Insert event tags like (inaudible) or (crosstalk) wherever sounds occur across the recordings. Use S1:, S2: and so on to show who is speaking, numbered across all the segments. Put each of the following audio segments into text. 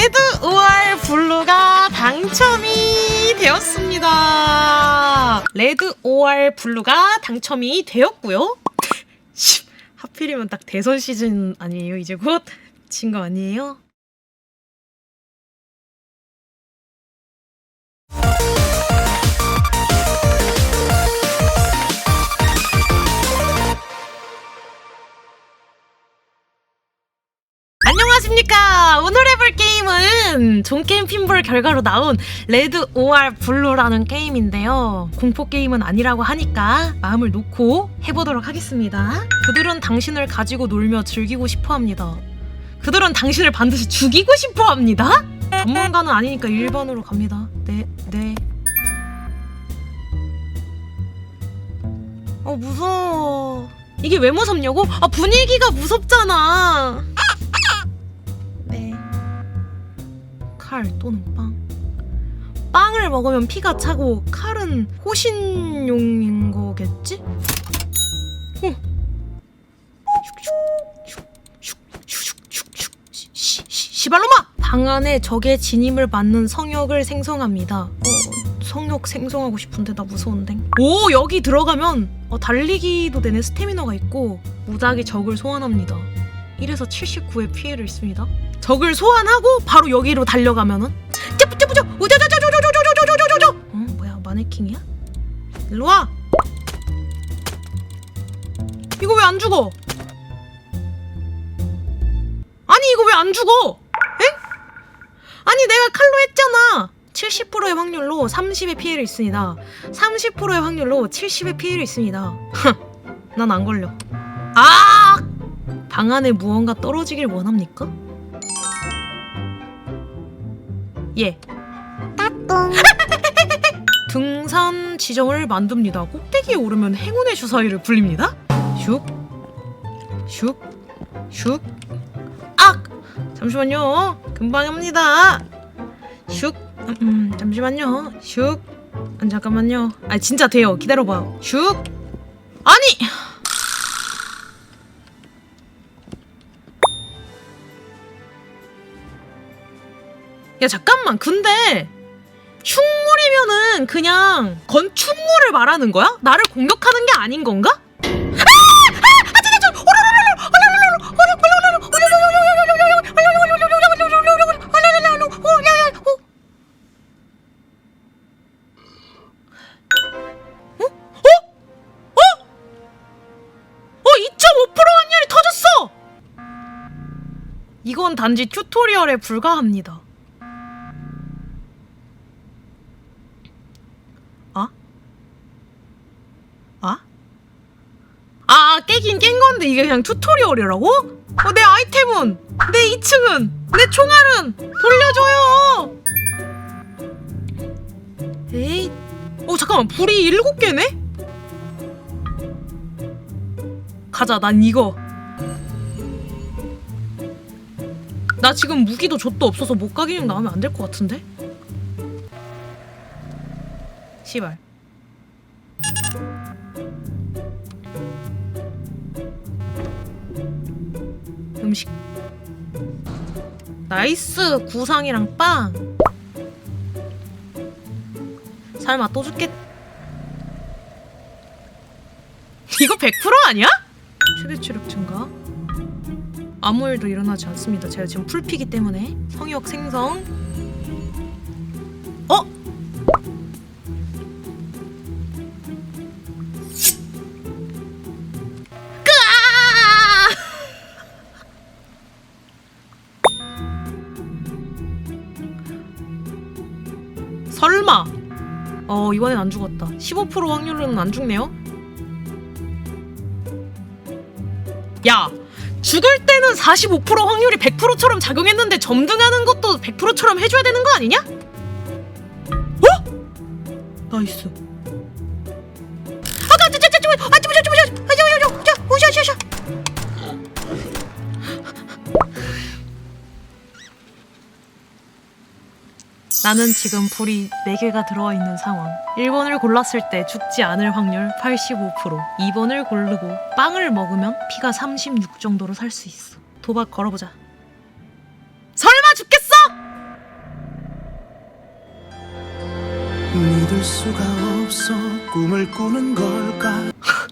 S1: 레드 5월 블루가 당첨이 되었습니다. 레드 5월 블루가 당첨이 되었고요. 씨, 하필이면 딱 대선 시즌 아니에요? 이제 곧 진 거 아니에요? 안녕하십니까. 오늘 해볼 게임 은 존게임 핀볼 결과로 나온 레드 OR 블루라는 게임인데요. 공포 게임은 아니라고 하니까 마음을 놓고 해보도록 하겠습니다. 그들은 당신을 가지고 놀며 즐기고 싶어 합니다. 그들은 당신을 반드시 죽이고 싶어 합니다. 전문가는 아니니까 1번으로 갑니다. 네, 네. 어, 무서워. 이게 왜 무섭냐고? 아, 분위기가 무섭잖아. 칼 또는 빵. 빵을 먹으면 피가 차고 칼은 호신용인 거겠지? 어. 시발로마! 방 안에 적의 진임을 막는 성역을 생성합니다. 어, 성역 생성하고 싶은데 나 무서운데. 오 여기 들어가면 어, 달리기도 되는 스태미너가 있고 무작위 적을 소환합니다. 1에서 79의 피해를 입습니다. 적을 소환하고 바로 여기로 달려가면은 쩌뿌쩌뿌쩌 우저저저저저저저저저저저 어 뭐야 마네킹이야? 일로 와. 이거 왜 안 죽어? 아니 이거 왜 안 죽어? 에? 아니 내가 칼로 했잖아. 70%의 확률로 30의 피해를 입습니다. 30%의 확률로 70의 피해를 입습니다. 난 안 걸려. 아! 방 안에 무언가 떨어지길 원합니까? 예. (laughs) 등산 지정을 만듭니다. 꼭대기에 오르면 행운의 주사위를 굴립니다. 슉, 슉, 슉. 악! 잠시만요. 금방 합니다. 슉. 음, 음, 잠시만요. 슉. 아, 잠깐만요. 아 진짜 돼요. 기다려봐요. 슉. 아니! 야 잠깐만 근데 흉물이면은 그냥 건축물을 말하는 거야? 나를 공격하는 게 아닌 건가? 어2.5% 확률이 터졌어! 이건 단지 튜토리얼에 불과합니다. 아? 아? 아 깨긴 깬 건데 이게 그냥 튜토리얼이라고? 어, 내 아이템은 내 2층은 내 총알은 돌려줘요. 에이, 어 잠깐만 불이 일곱 개네? 가자 난 이거. 나 지금 무기도 좆도 없어서 못 가기는 나오면 안 될 것 같은데? 시발. 음식. 나이스 구상이랑 빵. 설마 또 죽겠? 이거 100% 아니야? 최대 체력 증가. 아무 일도 일어나지 않습니다. 제가 지금 풀피기 때문에 성역 생성. 설마. 어 이번엔 안 죽었다. 15% 확률로는 안 죽네요. 야 죽을 때는 45% 확률이 100%처럼 작용했는데 점등하는 것도 100%처럼 해줘야 되는 거 아니냐? 어? 나이스. 아까 저저저저 아 저저 저저 저저 저저 오샤샤샤. 나는 지금 불이 4개가 들어있는 상황. 1번을 골랐을 때 죽지 않을 확률 85%. 2번을 고르고 빵을 먹으면 피가 36 정도로 살 수 있어. 도박 걸어보자. 설마 죽겠어?
S2: 믿을 수가 없어 꿈을 꾸는 걸까? (laughs)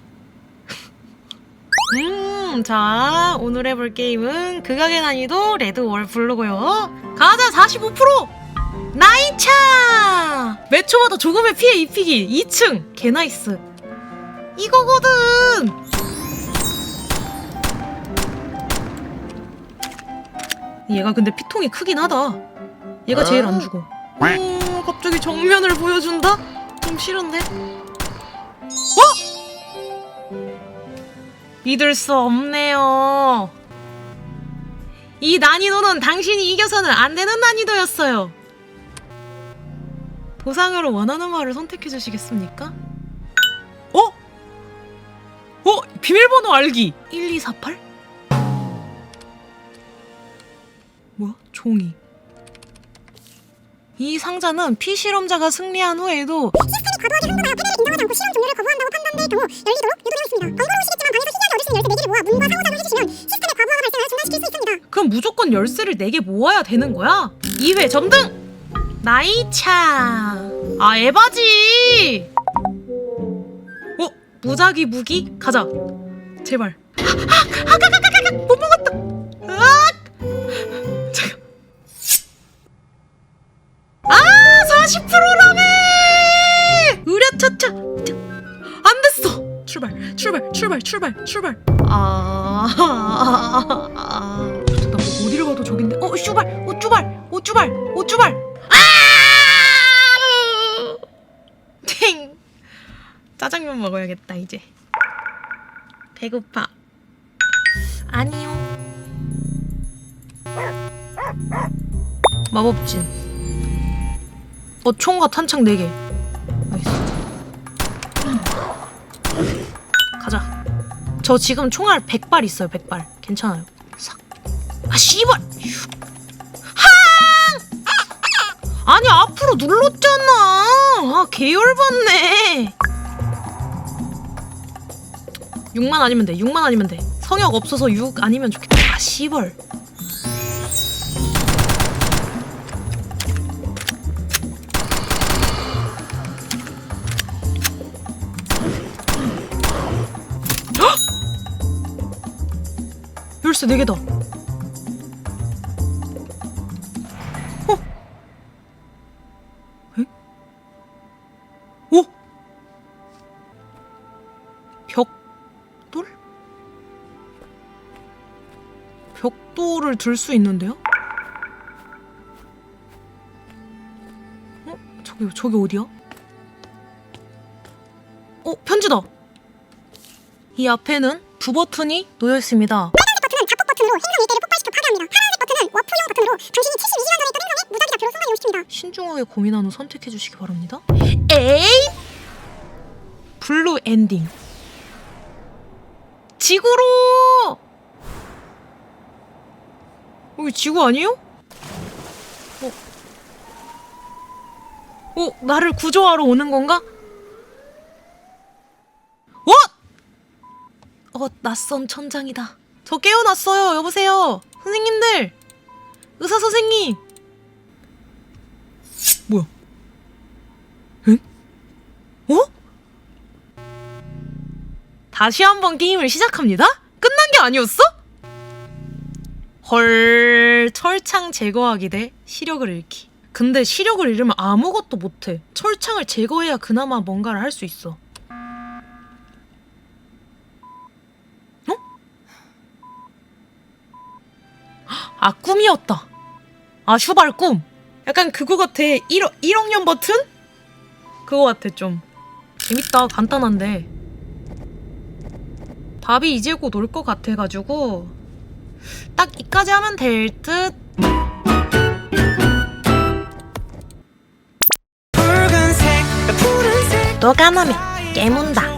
S1: 음, 자, 오늘 해볼 게임은 극악의 난이도 레드월 블루고요. 가자, 45%! 나이차! 매 초마다 조금의 피해 입히기 2층! 개나이스. 이거거든! 얘가 근데 피통이 크긴 하다. 얘가 제일 안 죽어. 오, 갑자기 정면을 보여준다? 좀 싫은데? 어? 믿을 수 없네요. 이 난이도는 당신이 이겨서는 안 되는 난이도였어요. 보상으로 원하는 말을 선택해 주시겠습니까? 어? 어? 비밀번호 알기. 1248? 뭐야? 종이. 이 상자는 피실험자가 승리한 후에도
S3: 과도하게 흥분하여 패배를 인정하지 않고 실험 종료를 거부한다고 판단될 경우 열리도록 유도되어 있습니다. 번거로우시겠지만 방에서 희귀하게 얻을 수 있는 열쇠 4개를 모아 문과 상호작용을 해주시면 시스템의 과부하가 발생하여 중단시킬 수 있습니다.
S1: 그럼 무조건 열쇠를 4개 모아야 되는 거야? 2회 점등! 나이차! 아, 에바지! 어? 무작위 무기? 가자. 제발. 아, 아, 아, 아, 아, 아, 아, 못 먹었다! 으악! 잠깐. 아, 40%라며! 으랴차차! 안 됐어! 출발, 출발, 출발, 출발, 출발. 아, 아, 아. 뭐 어디를 가도 저긴데. 어, 슈발, 어, 쭈발, 어, 쭈발, 어, 쭈발. 아! 팅. 짜장면 먹어야겠다 이제. 배고파. 아니요. 마법진. 어, 총과 탄창 4개. 나이스. 가자. 저 지금 총알 100발 있어요, 100발. 괜찮아요. 싹. 아, 씨발! 휴. 항! 아니, 앞으로 눌렀잖아! 아, 개열받네! 6만 아니면 돼, 6만 아니면 돼. 성역 없어서 6 아니면 좋겠다. 아, 씨발. 열쇠 4개다. 벽돌을 들 수 있는데요? 어? 저기, 저기 어디야? 어, 편지다! 이 앞에는 두 버튼이 놓여 있습니다.
S3: 빨간색 버튼은 자폭 버튼으로 행성 일대를 폭발시켜 파괴합니다. 파란색 버튼은 워프용 버튼으로 당신이 72시간 전에 있던 행성에 무작위가 비로 순간 이동 시킵니다.
S1: 신중하게 고민한 후 선택해 주시기 바랍니다. 에이! 블루 엔딩. 지구로! 여기 지구 아니에요? 어? 어, 나를 구조하러 오는 건가? 어? 어, 낯선 천장이다. 저 깨어났어요. 여보세요. 선생님들! 의사 선생님! 뭐야? 응? 어? 다시 한번 게임을 시작합니다? 끝난 게 아니었어? 헐, 철창 제거하기 대 시력을 잃기. 근데 시력을 잃으면 아무것도 못해. 철창을 제거해야 그나마 뭔가를 할 수 있어. 어? 아, 꿈이었다. 아, 슈발 꿈. 약간 그거 같아. 1억, 1억 년 버튼? 그거 같아, 좀. 재밌다. 간단한데. 밥이 이제 곧 올 것 같아가지고, 딱 이까지 하면 될 듯. 까마면 깨문다.